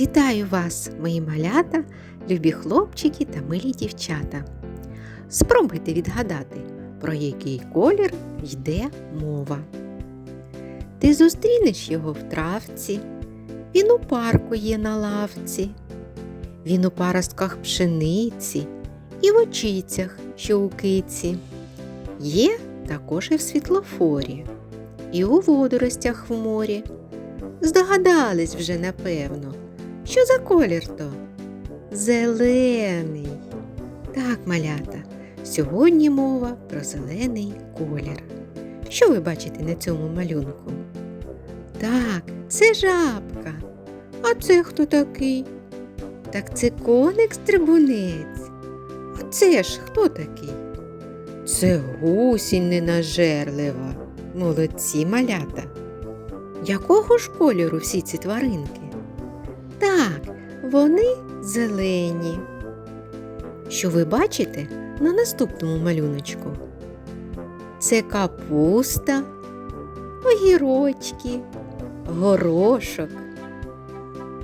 Вітаю вас, мої малята, любі хлопчики та милі дівчата. Спробуйте відгадати, про який колір йде мова. Ти зустрінеш його в травці, він у парку є на лавці, він у паростках пшениці і в очицях, що у киці. Є також і в світлофорі, і у водоростях в морі. Здогадались вже, напевно, що за колір то? Зелений. Так, малята, сьогодні мова про зелений колір. Що ви бачите на цьому малюнку? Так, це жабка. А це хто такий? Так це коник-стрибунець. А це ж хто такий? Це гусінь ненажерлива. Молодці малята. Якого ж кольору всі ці тваринки? Так, вони зелені. Що ви бачите на наступному малюночку? Це капуста, огірочки, горошок.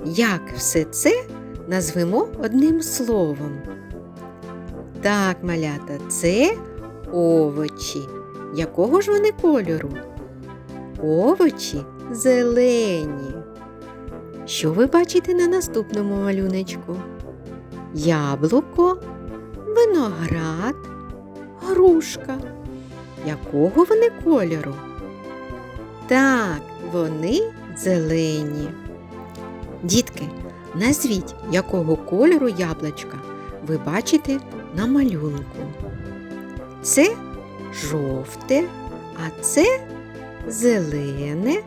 Як все це назвемо одним словом? Так, малята, це овочі. Якого ж вони кольору? Овочі зелені. Що ви бачите на наступному малюночку? Яблуко, виноград, грушка. Якого вони кольору? Так, вони зелені. Дітки, назвіть, якого кольору яблучка ви бачите на малюнку. Це жовте, а це зелене,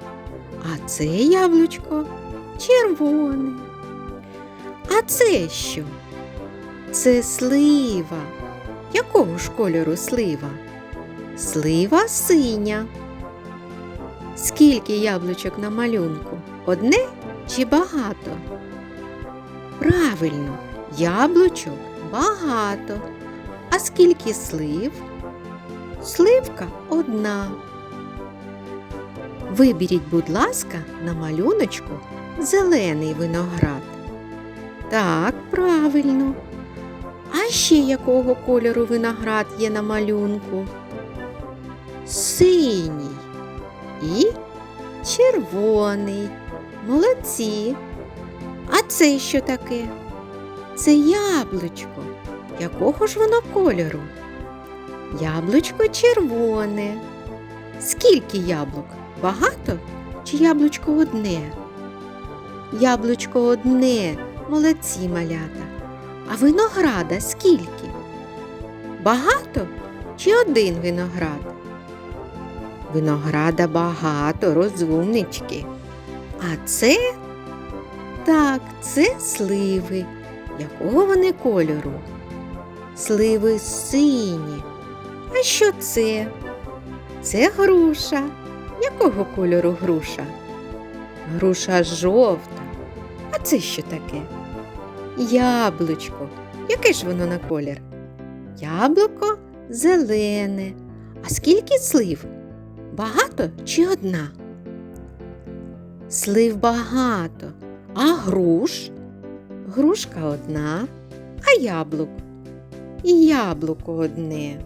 а це яблучко червоне. А це що? Це слива. Якого ж кольору слива? Слива синя. Скільки яблучок на малюнку? Одне чи багато? Правильно, яблучок багато. А скільки слив? Сливка одна. Виберіть, будь ласка, на малюночку зелений виноград. Так, правильно. А ще якого кольору виноград є на малюнку? Синій і червоний. Молодці. А це що таке? Це яблучко. Якого ж воно кольору? Яблучко червоне. Скільки яблук? Багато чи яблучко одне? Яблучко одне, молодці малята. А винограда скільки? Багато чи один виноград? Винограда багато, розумнички. А це так, це сливи. Якого вони кольору? Сливи сині. А що це? Це груша. Якого кольору груша? Груша жовта. А це що таке? Яблучко. Яке ж воно на колір? Яблуко зелене. А скільки слив? Багато чи одна? Слив багато, а груш? Грушка одна, а яблук? І яблуко одне.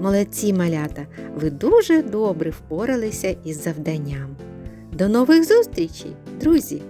Молодці малята, ви дуже добре впоралися із завданням. До нових зустрічей, друзі!